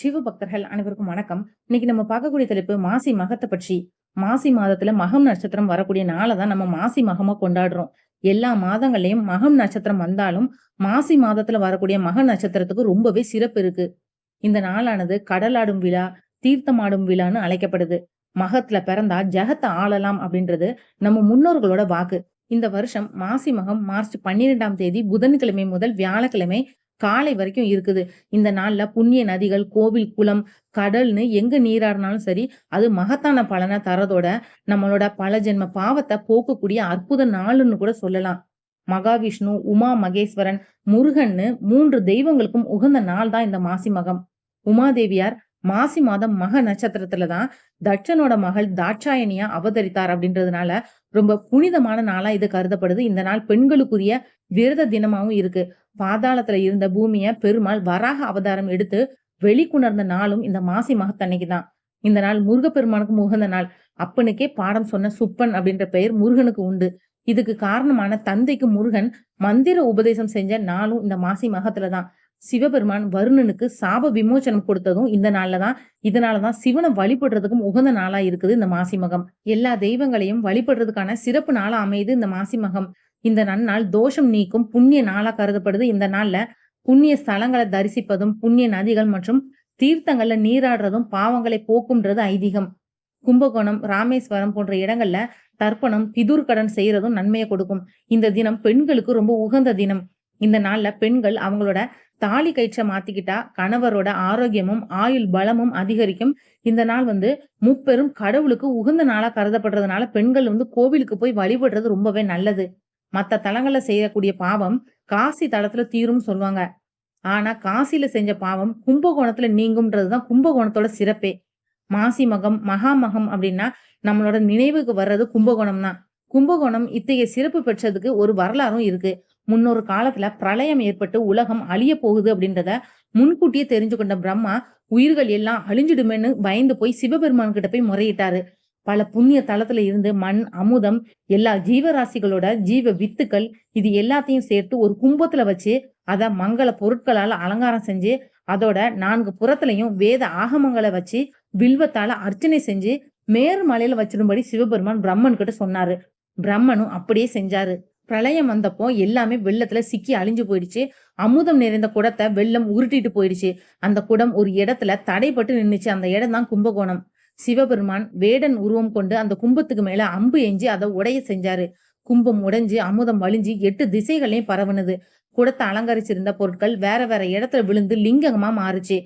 சிவ பக்தர்கள் அனைவருக்கும் வணக்கம். இன்னைக்கு நம்ம பார்க்கக்கூடிய தலைப்பு மாசி மகத்தை பற்றி. மாசி மாதத்துல மகம் நட்சத்திரம் வரக்கூடிய நாளை தான் நம்ம மாசி மகமா கொண்டாடுறோம். எல்லா மாதங்கள்லயும் மகம் நட்சத்திரம் வந்தாலும் மாசி மாதத்துல வரக்கூடிய மக நட்சத்திரத்துக்கு ரொம்பவே சிறப்பு இருக்கு. இந்த நாளானது கடலாடும் விழா தீர்த்தமாடும் விழான்னு அழைக்கப்படுது. மகத்துல பிறந்தா ஜெகத்தை ஆளலாம் அப்படின்றது நம்ம முன்னோர்களோட வாக்கு. இந்த வருஷம் மாசி மகம் மார்ச் பன்னிரெண்டாம் தேதி புதன்கிழமை முதல் வியாழக்கிழமை காலை வரைக்கும் இருக்குது. இந்த நாள்ல புண்ணிய நதிகள் கோவில் குளம் கடல்னு எங்க நீராடினாலும் சரி அது மகத்தான பலனை தரதோட நம்மளோட பல ஜென்ம பாவத்தை போக்கக்கூடிய அற்புத நாளுன்னு கூட சொல்லலாம். மகாவிஷ்ணு உமா மகேஸ்வரன் முருகன்னு மூன்று தெய்வங்களுக்கும் உகந்த நாள் தான் இந்த மாசி மகம். உமாதேவியார் மாசி மாதம் மக நட்சத்திரத்துல தான் தட்சனோட மகள் தாட்சாயணியா அவதரித்தார் அப்படின்றதுனால ரொம்ப புனிதமான நாளா இது கருதப்படுது. இந்த நாள் பெண்களுக்குரிய விரத தினமாவும் இருக்கு. பாதாளத்துல இருந்த பூமிய பெருமாள் வராக அவதாரம் எடுத்து வெளிக்குணர்ந்த நாளும் இந்த மாசி மகத்தன்னைக்கு தான். இந்த நாள் முருகப்பெருமானுக்கு உகந்த நாள். அப்பனுக்கே பாடம் சொன்ன சுப்பன் அப்படின்ற பெயர் முருகனுக்கு உண்டு. இதுக்கு காரணமான தந்தைக்கு முருகன் மந்திர உபதேசம் செஞ்ச நாளும் இந்த மாசி மகத்துலதான் சிவபெருமான் வருணனுக்கு சாப விமோச்சனம் கொடுத்ததும் இந்த நாள்லதான் இதனாலதான் சிவனை வழிபடுறதுக்கும் உகந்த நாளா இருக்குது இந்த மாசி மகம். எல்லா தெய்வங்களையும் வழிபடுறதுக்கான சிறப்பு நாளா அமையுது இந்த மாசி மகம். இந்த நன்னாள் தோஷம் நீக்கும் புண்ணிய நாளா கருதப்படுது. இந்த நாள்ல புண்ணிய ஸ்தலங்களை தரிசிப்பதும் புண்ணிய நதிகள் மற்றும் தீர்த்தங்கள்ல நீராடுறதும் பாவங்களை போக்கும்ன்றது ஐதீகம். கும்பகோணம் ராமேஸ்வரம் போன்ற இடங்கள்ல தர்ப்பணம் பிதுர்கடன் செய்யறதும் நன்மையை கொடுக்கும். இந்த தினம் பெண்களுக்கு ரொம்ப உகந்த தினம். இந்த நாள்ல பெண்கள் அவங்களோட தாலி கயிற்ற மாத்திக்கிட்டா கணவரோட ஆரோக்கியமும் ஆயுள் பலமும் அதிகரிக்கும். இந்த நாள் வந்து முப்பெரும் கடவுளுக்கு உகந்த நாளா கருதப்படுறதுனால பெண்கள் வந்து கோவிலுக்கு போய் வழிபடுறது ரொம்பவே நல்லது. மற்ற தலங்கள்ல செய்யக்கூடிய பாவம் காசி தளத்துல தீரும்னு சொல்லுவாங்க. ஆனா காசியில செஞ்ச பாவம் கும்பகோணத்துல நீங்கும்ன்றதுதான் கும்பகோணத்தோட சிறப்பே. மாசி மகம் மகாமகம் அப்படின்னா நம்மளோட நினைவுக்கு வர்றது கும்பகோணம் தான் கும்பகோணம் இத்தகைய சிறப்பு பெற்றதுக்கு ஒரு வரலாறும் இருக்கு. முன்னொரு காலத்துல பிரளயம் ஏற்பட்டு உலகம் அழிய போகுது அப்படின்றத முன்கூட்டியே தெரிஞ்சு கொண்ட பிரம்மா உயிர்கள் எல்லாம் அழிஞ்சிடுமேன்னு பயந்து போய் சிவபெருமான் கிட்ட போய் முறையிட்டாரு. பல புண்ணிய தளத்துல இருந்து மண் அமுதம் எல்லா ஜீவராசிகளோட ஜீவ வித்துக்கள் இது எல்லாத்தையும் சேர்த்து ஒரு கும்பத்துல வச்சு அத மங்கள பொருட்களால அலங்காரம் செஞ்சு அதோட நான்கு புறத்துலயும் வேத ஆகமங்களை வச்சு வில்வத்தால அர்ச்சனை செஞ்சு மேரு மலையில வச்சிடும்படி சிவபெருமான் பிரம்மன் கிட்ட சொன்னாரு. பிரம்மனும் அப்படியே செஞ்சாரு. பிரளயம் வந்தப்போ எல்லாமே வெள்ளத்துல சிக்கி அழிஞ்சு போயிடுச்சு. அமுதம் நிறைந்த குடத்தை வெள்ளம் உருட்டிட்டு போயிடுச்சு. அந்த குடம் ஒரு இடத்துல தடைப்பட்டு நின்றுச்சு அந்த இடம் தான் கும்பகோணம். சிவபெருமான் வேடன் உருவம் கொண்டு அந்த கும்பத்துக்கு மேல அம்பு எஞ்சி அதை உடைய செஞ்சாரு. கும்பம் உடைஞ்சு அமுதம் வலிஞ்சு எட்டு திசைகளையும் பரவுனது. குடத்தை அலங்கரிச்சிருந்த பொருட்கள் வேற வேற இடத்துல விழுந்து லிங்கமா மாறுச்சு.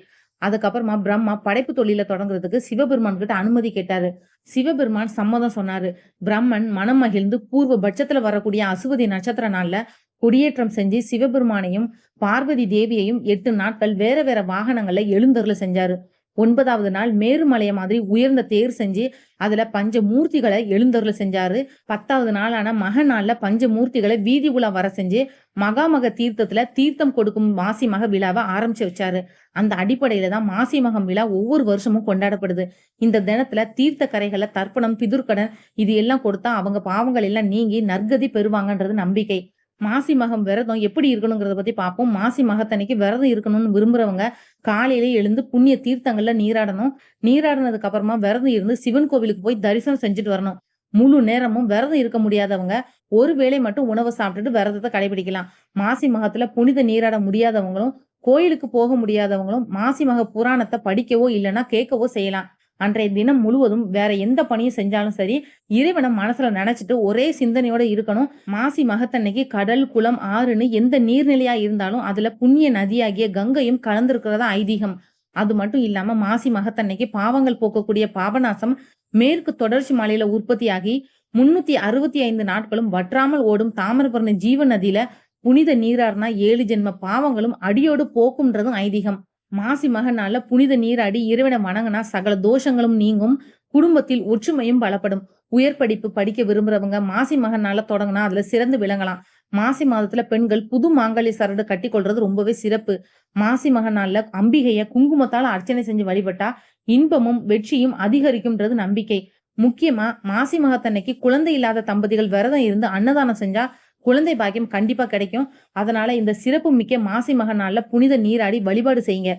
அதுக்கப்புறமா பிரம்மா படைப்பு தொழில தொடங்குறதுக்கு சிவபெருமான் கிட்ட அனுமதி கேட்டாரு. சிவபெருமான் சம்மதம் சொன்னாரு. பிரம்மன் மனம் மகிழ்ந்து பூர்வ பட்சத்துல வரக்கூடிய அசுவதி நட்சத்திர நாள்ல கொடியேற்றம் செஞ்சு சிவபெருமானையும் பார்வதி தேவியையும் எட்டு நாட்கள் வேற வேற வாகனங்கள்ல எழுந்தருள செஞ்சாரு. ஒன்பதாவது நாள் மேருமலைய மாதிரி உயர்ந்த தேர் செஞ்சு அதுல பஞ்ச மூர்த்திகளை எழுந்தருள் செஞ்சாரு. பத்தாவது நாளான மக நாள்ல பஞ்ச மூர்த்திகளை வீதி உலா வர செஞ்சு மகாமக தீர்த்தத்துல தீர்த்தம் கொடுக்கும் மாசி மக விழாவை ஆரம்பிச்சு வச்சாரு. அந்த அடிப்படையில தான் மாசி மகம் விழா ஒவ்வொரு வருஷமும் கொண்டாடப்படுது. இந்த தினத்துல தீர்த்த கரைகளை தர்ப்பணம் பிதுர்கடன் இது எல்லாம் கொடுத்தா அவங்க பாவங்கள் எல்லாம் நீங்கி நற்கதி பெறுவாங்கன்றது நம்பிக்கை. மாசி மகம் விரதம் எப்படி இருக்கணுங்கிறத பத்தி பார்ப்போம். மாசி மகத்தன்னைக்கு விரதம் இருக்கணும்னு விரும்புறவங்க காலையிலே எழுந்து புண்ணிய தீர்த்தங்கள்ல நீராடணும். நீராடினதுக்கு அப்புறமா விரதம் இருந்து சிவன் கோவிலுக்கு போய் தரிசனம் செஞ்சுட்டு வரணும். முழு நேரமும் விரதம் இருக்க முடியாதவங்க ஒரு வேளை மட்டும் உணவை சாப்பிட்டுட்டு விரதத்தை கடைபிடிக்கலாம். மாசி மகத்துல புனித நீராட முடியாதவங்களும் கோயிலுக்கு போக முடியாதவங்களும் மாசி மக புராணத்தை படிக்கவோ இல்லைன்னா கேட்கவோ செய்யலாம். அன்றைய தினம் முழுவதும் வேற எந்த பணியும் செஞ்சாலும் சரி இறைவனை மனசுல நினைச்சிட்டு ஒரே சிந்தனையோட இருக்கணும். மாசி மகத்தன்னைக்கு கடல் குளம் ஆறுன்னு எந்த நீர்நிலையா இருந்தாலும் அதுல புண்ணிய நதியாகிய கங்கையும் கலந்திருக்கிறதா ஐதீகம். அது மட்டும் இல்லாம மாசி மகத்தன்னைக்கு பாவங்கள் போக்கக்கூடிய பாபநாசம் மேற்கு தொடர்ச்சி மலையில உற்பத்தியாகி முன்னூத்தி அறுபத்தி ஐந்து நாட்களும் வற்றாமல் ஓடும் தாமிரபரணி ஜீவ நதியில புனித நீராறுனா ஏழு ஜென்ம பாவங்களும் அடியோடு போக்கும்ன்றதும் ஐதீகம். மாசி மகனால புனித நீராடி இறைவனை வணங்கினா சகல தோஷங்களும் நீங்கும். குடும்பத்தில் ஒற்றுமையும் பலப்படும். உயர் படிப்பு படிக்க விரும்புறவங்க மாசி மகனால தொடங்கினா அதுல சிறந்து விளங்கலாம். மாசி மாதத்துல பெண்கள் புது மாங்கல்ய சரடு கட்டி கொள்றது ரொம்பவே சிறப்பு. மாசி மகனால அம்பிகைய குங்குமத்தால அர்ச்சனை செஞ்சு வழிபட்டா இன்பமும் வெற்றியும் அதிகரிக்கும்ன்றது நம்பிக்கை. முக்கியமா மாசி மகத்தன்னைக்கு குழந்தை இல்லாத தம்பதிகள் விரதம் இருந்து அன்னதானம் செஞ்சா குழந்தை பாக்கியம் கண்டிப்பா கிடைக்கும் அதனால இந்த சிறப்பு மிக்க மாசி மக நாள்ல புனித நீராடி வழிபாடு செய்யுங்க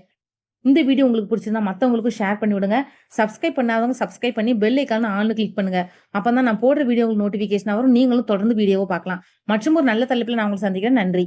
இந்த வீடியோ உங்களுக்கு பிடிச்சிருந்தா மற்றவங்களுக்கும் ஷேர் பண்ணி விடுங்க. சப்ஸ்கிரைப் பண்ணாதவங்க சப்ஸ்கிரைப் பண்ணி பெல் ஐக்கான ஆன்ல கிளிக் பண்ணுங்க. அப்பதான் நான் போடுற வீடியோ உங்களுக்கு நோட்டிஃபிகேஷனா வரும். நீங்களும் தொடர்ந்து வீடியோவை பார்க்கலாம். மற்றும் ஒரு நல்ல தலைப்பில் நான் உங்களுக்கு சந்திக்கிறேன். நன்றி.